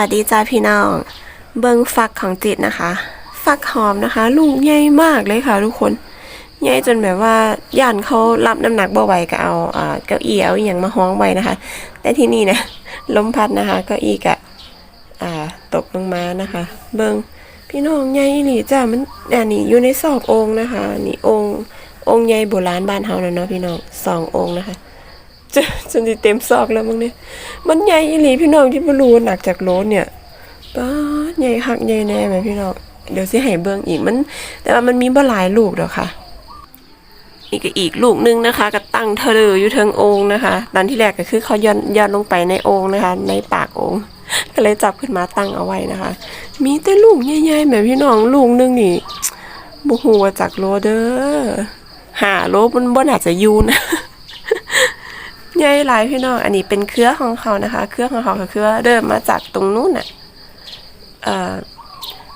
วัสดีจ้าพี่น้อง เบิงฟักของจิตนะคะ ฟักหอมนะคะ ลูกใหญ่มากเลยค่ะทุกคนใหญ่จนแบบว่าย่านเขารับน้ำหนักบ่ไหวก็เอาเก้าอี้เอาอย่างมาห้องไว้นะคะ แต่ที่นี่นะลมพัดนะคะเก้าอี้กะตกลงมานะคะ เบิงพี่น้องใหญ่หลีจ้ามันอันนี้อยู่ในซอกองค์นะคะ นี่องค์องค์ใหญ่โบราณบ้านเฮาแล้วเนาะพี่น้องสององค์นะคะ จะจนจะเต็มซอกแล้วมั้งเนี่ย มันใหญ่อีหลีพี่น้องที่บ่รู้หนักจากโลเนี่ยป้าใหญ่หักใหญ่แน่ไหมพี่น้อง เดี๋ยวสิให้เบิ่งอีกมัน แต่ว่ามันมีบ่หลายลูกดอกค่ะนี่ก็อีกลูกหนึงนะคะก็ตั้งเทเลออยู่เทิงโองค์นะคะตอนที่แรกก็คือเขาย่อนย่อนลงไปในโองค์นะคะ ในปากโองค์ก็เลยจับขึ้นมาตั้งเอาไว้นะคะ มีแต่ลูกใหญ่ๆแบบพี่น้องลูกหนึงนี่บ่ฮู้ว่าจากโลเด้อหาโลมันบ่น่าจจะยูนะ ใหญ่หลายพี่น้อง อันนี้เป็นเครือของเขานะคะ เครือของเขาคือว่าเริ่มมาจากตรงนู้นน่ะเอ่อ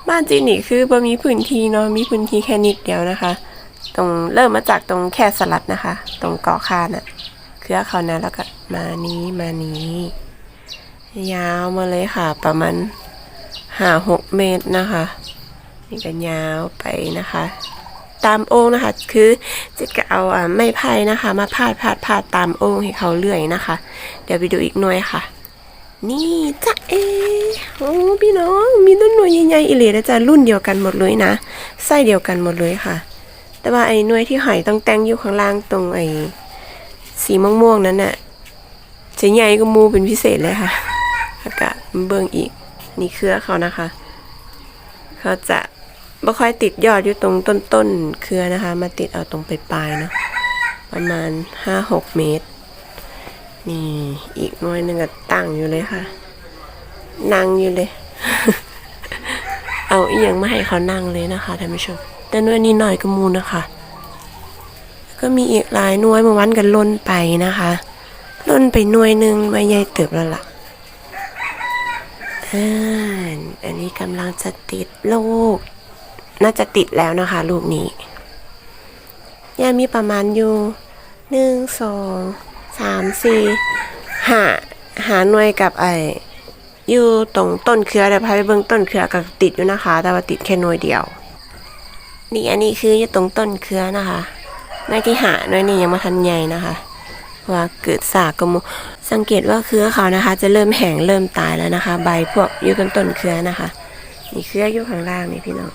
บ้านจีนนี่คือบ่มีพื้นที่เนาะ มีพื้นที่แค่นิดเดียวนะคะ ตรงเริ่มมาจากตรงแค่สลัดนะคะ ตรงเกาะคาน่ะ เครือเขานะแล้วก็มานี้มานี้ ยาวมาเลยค่ะ ประมาณห้าหกเมตรนะคะ นี่ก็ยาวไปนะคะ ตามโอ่งนะคะ คือจิตก็เอาไม้ไผ่นะคะ มาพาดพาดพาดตามโอ่งให้เขาเลื่อยนะคะ เดี๋ยวไปดูอีกหน่วยค่ะ นี่จ้ะเอโอ้พี่น้องมีต้นหน่วยใหญ่ๆอีเลีนะจ๊ะรุ่นเดียวกันหมดเลยนะไส้เดียวกันหมดเลยค่ะ แต่ว่าไอ้หน่วยที่หอยต้องแต่งอยู่ข้างล่างตรงไอ้สีม่วงๆนั้นน่ะจะใหญ่ก็มูเป็นพิเศษเลยค่ะอากาศเบิ่งอีกนี่เครือเขานะคะ เขาจะ ไม่ค่อยติดยอดอยู่ตรงต้นๆเครือนะคะ มาติดเอาตรงปลายๆเนาะประมาณห้าหกเมตร นี่อีกน้อยหนึ่งก็ตั้งอยู่เลยค่ะ นั่งอยู่เลย เอาอียังมาให้เขานั่งเลยนะคะท่านผู้ชม แต่น้อยนี้หน่อยก็มูนะคะ ก็มีอีกหลายน่วยเมื่อวันกันล่นไปนะคะล่นไปน่วยหนึ่งใบใหญ่เติบแล้วล่ะอ่าอันนี้กำลังจะติดลูก น่าจะติดแล้วนะคะลูกนี้ยังมีประมาณอยู่หนึ่งสองสามสี่หาหาหน่วยกับไออยู่ตรงต้นเครือเดี๋ยวพาไปเบิ่งต้นเครือกับติดอยู่นะคะ แต่ว่าติดแค่หน่วยเดียว นี่อันนี้คืออยู่ตรงต้นเครือนะคะในที่หาหน่วยนี้ยังมาทันใหญ่นะคะ ว่าเกิดสากกระมูสังเกตว่าเครือเขานะคะ จะเริ่มแห้งเริ่มตายแล้วนะคะ ใบพวกอยู่ต้นต้นเครือนะคะ นี่เครืออยู่ข้างล่างนี่พี่น้อง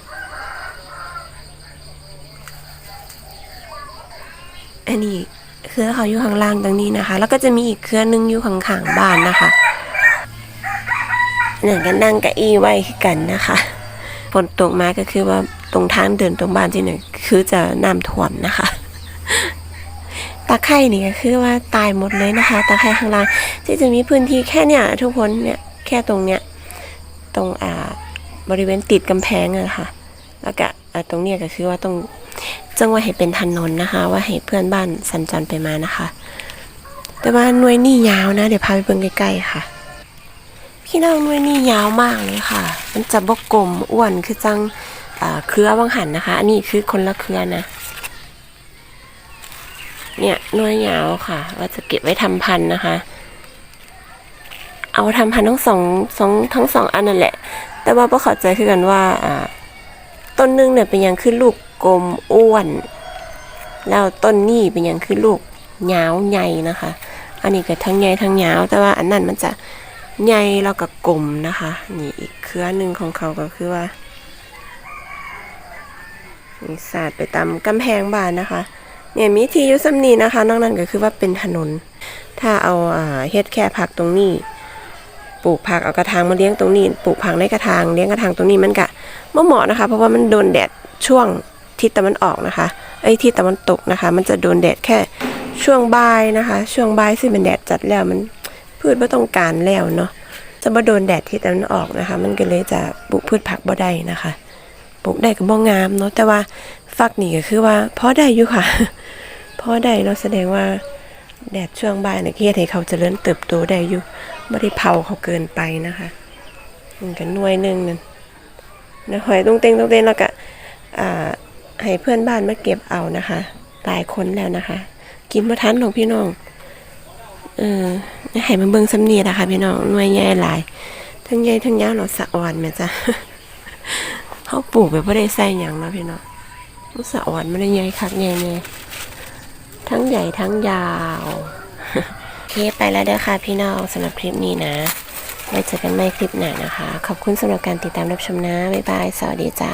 อันนี้เครือเขาอยู่ข้างล่างตรงนี้นะคะ แล้วก็จะมีอีกเครือหนึงอยู่ข้างๆบ้านนะคะนั่นก็นั่งกับอีไว้กันนะคะฝนตกมาก็คือว่าตรงทางเดินตรงบ้านที่หนึ่งคือจะน้ำท่วมนะคะตะไคร่นี่ก็คือว่าตายหมดเลยนะคะตะไคร่ข้างล่างที่จะมีพื้นที่แค่เนี่ยทุกคนเนี่ยแค่ตรงเนี้ยตรงอ่าบริเวณติดกำแพงอะค่ะ แล้วก็ตรงเนี้ยก็คือว่าตรง จังว่าให้เป็นถนนนะคะ ว่าให้เพื่อนบ้านสัญจรไปมานะคะ แต่ว่าหน่วยนี่ยาวนะ เดี๋ยวพาไปเบิ่งใกล้ๆค่ะ พี่น้องหน่วยนี่ยาวมากเลยค่ะ มันจะบกกลมอ้วนคือจังเครือบางหันนะคะ อันนี้คือคนละเครือนะ เนี่ยหน่วยยาวค่ะ ว่าจะเก็บไว้ทำพันธุ์นะคะ เอาทำพันธุ์ทั้งสองสองทั้งสองอันนั่นแหละ แต่ว่าพ่เข้าใจคือกันว่าอ่า ต้นหนึงเนี่ยเป็นยังคือลูกกลมอ้วน แล้วต้นนี่เป็นยังคือลูกยาวใหญ่นะคะ อันนี้ก็ทั้งใหญ่ทั้งยาว แต่ว่าอันนั้นมันจะใหญ่แล้วก็กลมนะคะ นี่อีกเครือหนึ่งของเขาก็คือว่านี่สาดไปตามกำแพงบ้านนะคะ เนี่ยมีที่ยุสำนีนะคะ นอกนั้นก็คือว่าเป็นถนน ถ้าเอาอ่าเฮ็ดแค่ผักตรงนี้ ปลูกผักเอากระถางมาเลี้ยงตรงนี้ ปลูกผักในกระถางเลี้ยงกระถางตรงนี้มันกะไม่เหมาะนะคะ เพราะว่ามันโดนแดดช่วงทิศตะวันออกนะคะไอ้ทิศตะวันตกนะคะ มันจะโดนแดดแค่ช่วงบ่ายนะคะ ช่วงบ่ายซึ่งเป็นแดดจัดแล้วมันพืชไม่ต้องการแล้วเนาะจะมาโดนแดดทิศตะวันออกนะคะ มันก็เลยจะปลูกพืชผักบ่ได้นะคะปลูกได้ก็บ่งามเนาะแต่ว่าฟักนี่ก็คือว่าพอได้อยู่ค่ะพอได้เราแสดงว่าแดดช่วงบ่ายเนี่ยเฮ็ดให้เขาจเจริญเติบโตได้อยู่ ไม่ได้เผาเขาเกินไปนะคะมันก็หน่วยหนึงนั่นนะหอยตรงเต็งตรงเต็งแล้วก็ให้เพื่อนบ้านมาเก็บเอานะคะหลายคนแล้วนะคะ กินบ่ทันของพี่น้องเออให้มันเบิ่งสำเนียนะคะพี่น้องหน่วยใหญ่หลาย ทั้งใหญ่ทั้งยาวเราสะอ่อนแม่จ้ะเขาปลูกแบบไม่ได้ใส่หยังนาะพี่เนาะมันสะอ่อนไม่ได้ใหญ่คักใหญ่เนี่ยทั้งใหญ่ทั้งยาว เคไปแล้วเด้อค่ะพี่น้องสำหรับคลิปนี้นะไว้เจอกันใหม่คลิปหน้านะคะ ขอบคุณสำหรับการติดตามรับชมนะ บ๊ายบาย สวัสดีจ้า